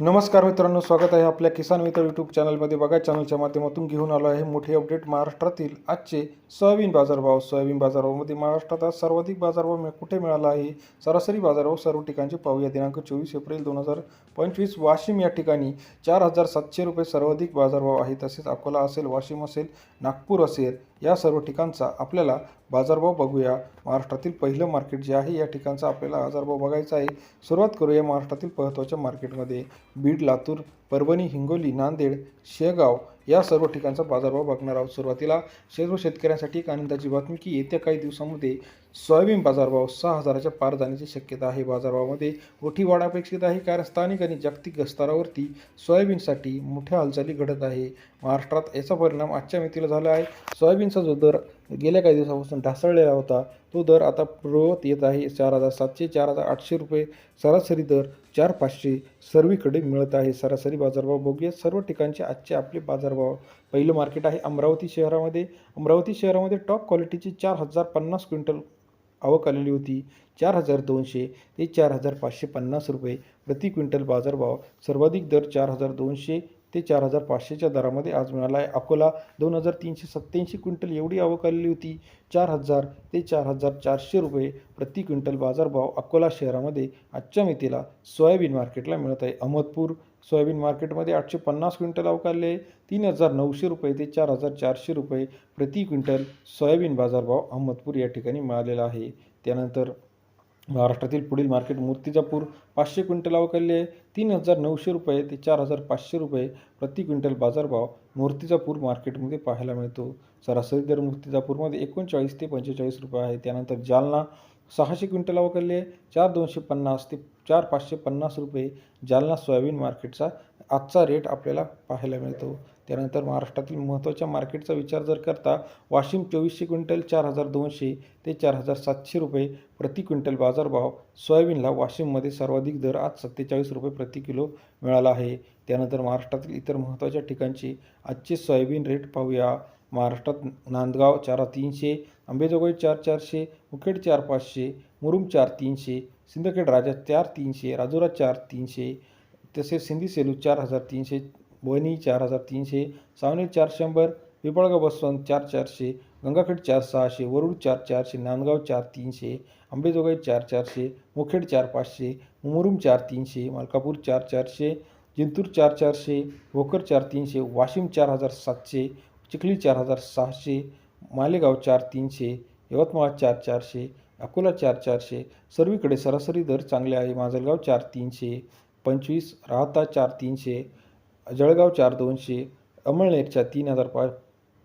नमस्कार मित्रांनो स्वागत आहे आपल्या किसान मित्र यूट्यूब चॅनलमध्ये. बघा चॅनलच्या माध्यमातून घेऊन आलो आहे मोठे अपडेट महाराष्ट्रातील आजचे सोयाबीन बाजारभाव. सोयाबीन बाजारभावामध्ये महाराष्ट्रात आज सर्वाधिक बाजारभाव मिळ- कुठे मिळाला आहे? सरासरी बाजारभाव सर्व ठिकाणचे पाहूया. दिनांक चोवीस एप्रिल दोन हजार पंचवीस वाशिम या ठिकाणी चार हजार सातशे रुपये सर्वाधिक बाजारभाव आहे. तसेच अकोला असेल वाशिम असेल नागपूर असेल या सर्व ठिकाणचा आपल्याला बाजारभाव बघूया. महाराष्ट्रातील पहिलं मार्केट जे आहे या ठिकाणचा आपल्याला बाजारभाव बघायचा आहे. सुरुवात करूया महाराष्ट्रातील महत्त्वाच्या मार्केटमध्ये. बीड लातूर परभणी हिंगोली नांदेड शेगाव या सर्व ठिकाणचा बाजारभाव बघणार आहोत. सुरुवातीला सर्व शेतकऱ्यांसाठी एक आनंदाची बातमी की येत्या काही दिवसांमध्ये सोयाबीन बाजारभाव सहा हजाराच्या पार जाण्याची शक्यता आहे. बाजारभावामध्ये मोठी वाढ अपेक्षित आहे कारण स्थानिक आणि जागतिक स्तरावरती सोयाबीनसाठी मोठ्या हालचाली घडत आहे. महाराष्ट्रात याचा परिणाम आजच्या मितीला झाला आहे. सोयाबीनचा जो दर गेल्या काही दिवसापासून ढासळलेला होता तो दर आता पूर्ववत येत आहे. चार हजार सातशे चार हजार आठशे रुपये सरासरी दर चार पाचशे सर्वीकडे मिळत आहे. सरासरी बाजारभाव बघूया. सर्व ठिकाणचे आजचे आपले बाजारभाव. पहिलं मार्केट आहे अमरावती शहरामध्ये. अमरावती शहरामध्ये टॉप क्वालिटीची चार हजार पन्नास क्विंटल आवक आलेली होती. चार हजार दोनशे ते चार हजार पाचशे पन्नास रुपये प्रति क्विंटल बाजारभाव. सर्वाधिक दर चार हजार दोनशे ते चार हजार पाचशेच्या दरामध्ये आज मिळाला आहे. अकोला दोन हजार तीनशे सत्त्याऐंशी क्विंटल एवढी आवक आलेली होती. चार हजार ते चार हजार चारशे रुपये प्रति क्विंटल बाजारभाव अकोला शहरामध्ये आजच्या मितीला सोयाबीन मार्केटला मिळत आहे. अहमदपूर सोयाबीन मार्केटमध्ये आठशे पन्नास क्विंटल आवक आले आहे. तीन हजार नऊशे रुपये ते चार हजार चारशे रुपये प्रति क्विंटल सोयाबीन बाजारभाव अहमदपूर या ठिकाणी मिळालेला आहे. त्यानंतर महाराष्ट्रातील पुढील मार्केट मूर्तिजापूर पाचशे क्विंटल अवकाली आहे. तीन हजार नऊशे रुपये ते चार हजार पाचशे रुपये प्रति क्विंटल बाजारभाव मूर्तिजापूर मार्केटमध्ये पाहायला मिळतो. सरासरी दर मूर्तिजापूरमध्ये एकोणचाळीस ते पंचेचाळीस रुपये आहे. त्यानंतर जालना सहाशे क्विंटल अवकालले चार दोनशे पन्नास ते चार पाचशे पन्नास रुपये जालना सोयाबीन मार्केटचा आजचा रेट आपल्याला पाहायला मिळतो. त्यानंतर महाराष्ट्रातील महत्त्वाच्या मार्केटचा विचार जर करता वाशिम चोवीसशे क्विंटल चार हजार दोनशे ते चार हजार सातशे रुपये प्रति क्विंटल बाजारभाव. सोयाबीनला वाशिममध्ये सर्वाधिक दर आज सत्तेचाळीस रुपये प्रति किलो मिळाला आहे. त्यानंतर महाराष्ट्रातील इतर महत्त्वाच्या ठिकाणची आजचे सोयाबीन रेट पाहूया. महाराष्ट्रात नांदगाव चार तीनशे अंबेजोगाई चार चारशे मुखेड चार पाचशे मुरुम चार तीनशे सिंदखेड राजा चार तीनशे राजुरा चार तीनशे तसेच सिंधी सेलू चार हजार तीनशे बोनी चार हजार तीनशे सावनेर चार शंभर पिपळगाव बसवंत चार चारशे गंगाखेड चार सहाशे वरुड चार चारशे नांदगाव चार तीनशे अंबेजोगाई चार चारशे मुखेड चार पाचशे मुरुम चार तीनशे मलकापूर चार चारशे जिंतूर चार चारशे भोकर चार तीनशे वाशिम चार हजार सातशे चिखली चार हजार सहाशे मालेगाव चार तीनशे यवतमाळ चार चारशे अकोला चार चारशे सर्वीकडे सरासरी दर चांगले आहे. माजलगाव चार तीनशे पंचवीस राहता चार तीनशे जळगाव चार दोनशे अमळनेरच्या तीन हजार पा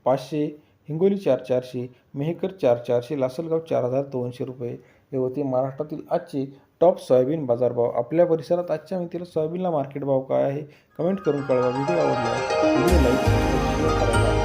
पाचशे हिंगोली चार चारशे मेहकर चार चारशे लासलगाव चार हजार दोनशे रुपये. हे होते महाराष्ट्रातील आजचे टॉप सोयाबीन बाजारभाव. आपल्या परिसरात आजच्या मितीला सोयाबीनला मार्केट भाव काय आहे? कमेंट करून कळवा. व्हिडिओ आवडला व्हिडिओ लाईक